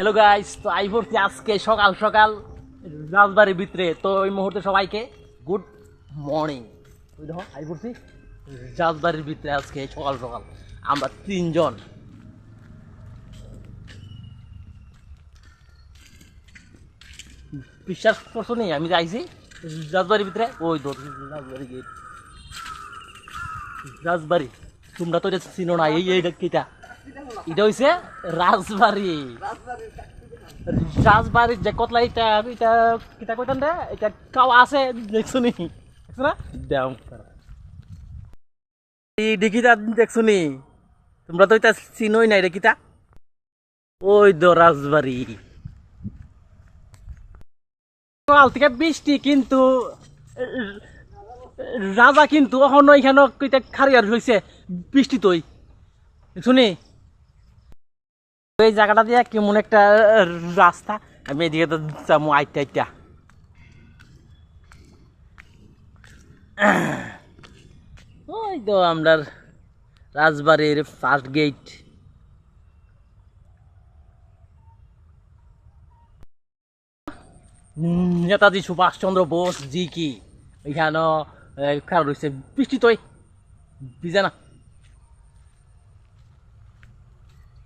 Hello guys তো I ভর্তি আজকে সকাল সকাল রাজবাড়ির ভিতরে। তো এই মুহূর্তে সবাইকে গুড মর্নিং ওই দেখো আই ভর্তি রাজবাড়ির ভিতরে আজকে সকাল সকাল। আমরা তিনজন। বিশ্বাস করছ নি? আমি যাইছি। রাজবাড়ির ভিতরে। ওই তো, রাজবাড়ি গেট রাজবাড়ি। তোমরা তো এটা চিনো না, এই এইটা কিটা? এটা হইছে রাজবাড়ি। রাজবাড়ির যে কতলা এটা এটা কিটা কইতাম রে এটা কাও আছে দেখছ নি? দেখছ না? দাম এই দেখিটা দেখছ নি? তোমরা তো এটা চিনোই নাই রে কিটা ওই তো রাজবাড়ি। সকাল থেকে বৃষ্টি কিন্তু রাজা কিন্তু এখনও এখানে খারিয়ার হয়েছে বৃষ্টি তৈ শুনি এই জায়গাটা দিয়ে কেমন একটা রাস্তা? আমি এদিকে তো যাব আইটা আইটা ওই তো আমরা রাজবাড়ির ফার্স্ট গেট নেতাজি সুভাষচন্দ্র বোস জি কি? এখানে রয়েছে। বৃষ্টি তৈ ভিজে না।